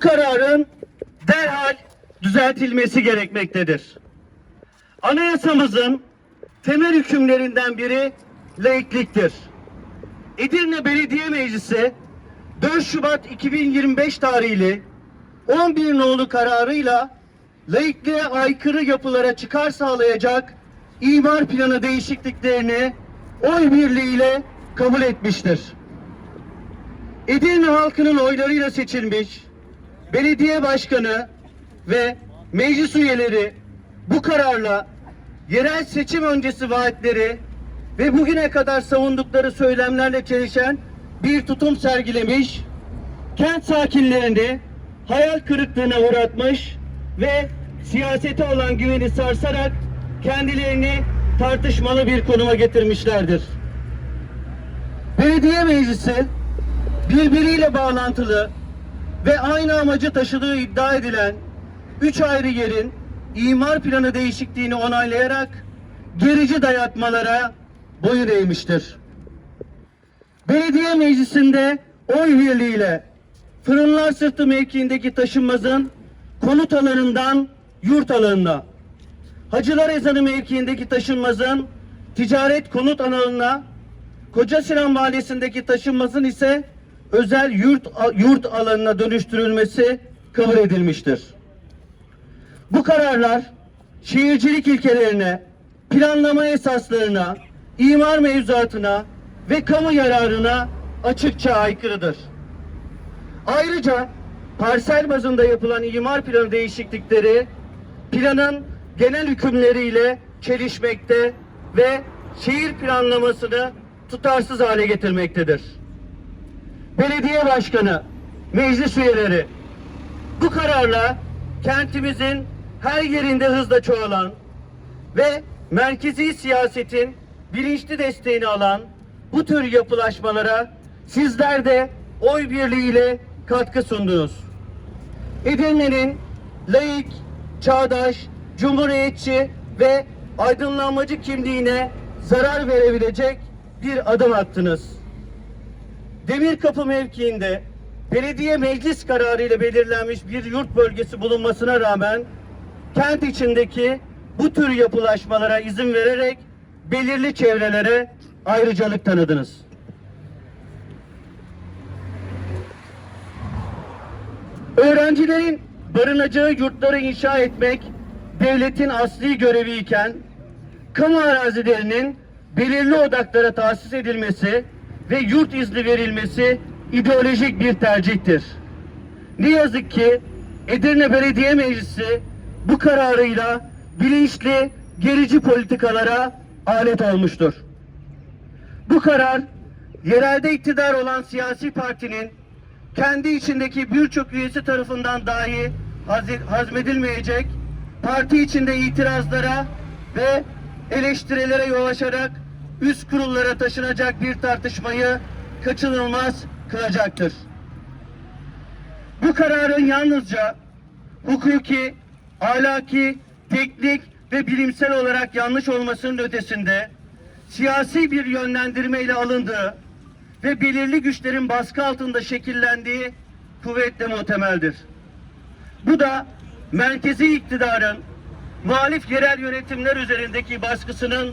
Bu kararın derhal düzeltilmesi gerekmektedir. Anayasamızın temel hükümlerinden biri laikliktir. Edirne Belediye Meclisi 4 Şubat 2025 tarihli 11 nolu kararıyla laikliğe aykırı yapılara çıkar sağlayacak imar planı değişikliklerini oy birliğiyle kabul etmiştir. Edirne halkının oylarıyla seçilmiş belediye başkanı ve meclis üyeleri bu kararla yerel seçim öncesi vaatleri ve bugüne kadar savundukları söylemlerle çelişen bir tutum sergilemiş, kent sakinlerini hayal kırıklığına uğratmış ve siyasete olan güveni sarsarak kendilerini tartışmalı bir konuma getirmişlerdir. Belediye meclisi birbiriyle bağlantılı ve aynı amacı taşıdığı iddia edilen üç ayrı yerin imar planı değişikliğini onaylayarak gerici dayatmalara boyun eğmiştir. Belediye meclisinde oy birliğiyle Fırınlar Sırtı mevkiindeki taşınmazın konut alanından yurt alanına, Hacılar Ezanı mevkiindeki taşınmazın ticaret konut alanına, Koca Sinan Mahallesi'ndeki taşınmazın ise özel yurt yurt alanına dönüştürülmesi kabul edilmiştir. Bu kararlar şehircilik ilkelerine, planlama esaslarına, imar mevzuatına ve kamu yararına açıkça aykırıdır. Ayrıca parsel bazında yapılan imar planı değişiklikleri planın genel hükümleriyle çelişmekte ve şehir planlamasını tutarsız hale getirmektedir. Belediye başkanı, meclis üyeleri bu kararla kentimizin her yerinde hızla çoğalan ve merkezi siyasetin bilinçli desteğini alan bu tür yapılaşmalara sizler de oy birliğiyle katkı sundunuz. Edirne'nin laik, çağdaş, cumhuriyetçi ve aydınlanmacı kimliğine zarar verebilecek bir adım attınız. Demirkapı mevkiinde belediye meclis kararı ile belirlenmiş bir yurt bölgesi bulunmasına rağmen kent içindeki bu tür yapılaşmalara izin vererek belirli çevrelere ayrıcalık tanıdınız. Öğrencilerin barınacağı yurtları inşa etmek devletin asli görevi iken kamu arazilerinin belirli odaklara tahsis edilmesi ve yurt izni verilmesi ideolojik bir tercihtir. Ne yazık ki Edirne Belediye Meclisi bu kararıyla bilinçli gerici politikalara alet olmuştur. Bu karar yerelde iktidar olan siyasi partinin kendi içindeki birçok üyesi tarafından dahi haz- hazmedilmeyecek parti içinde itirazlara ve eleştirilere yol açarak üst kurullara taşınacak bir tartışmayı kaçınılmaz kılacaktır. Bu kararın yalnızca hukuki, ahlaki, teknik ve bilimsel olarak yanlış olmasının ötesinde siyasi bir yönlendirmeyle alındığı ve belirli güçlerin baskı altında şekillendiği kuvvetle muhtemeldir. Bu da merkezi iktidarın muhalif yerel yönetimler üzerindeki baskısının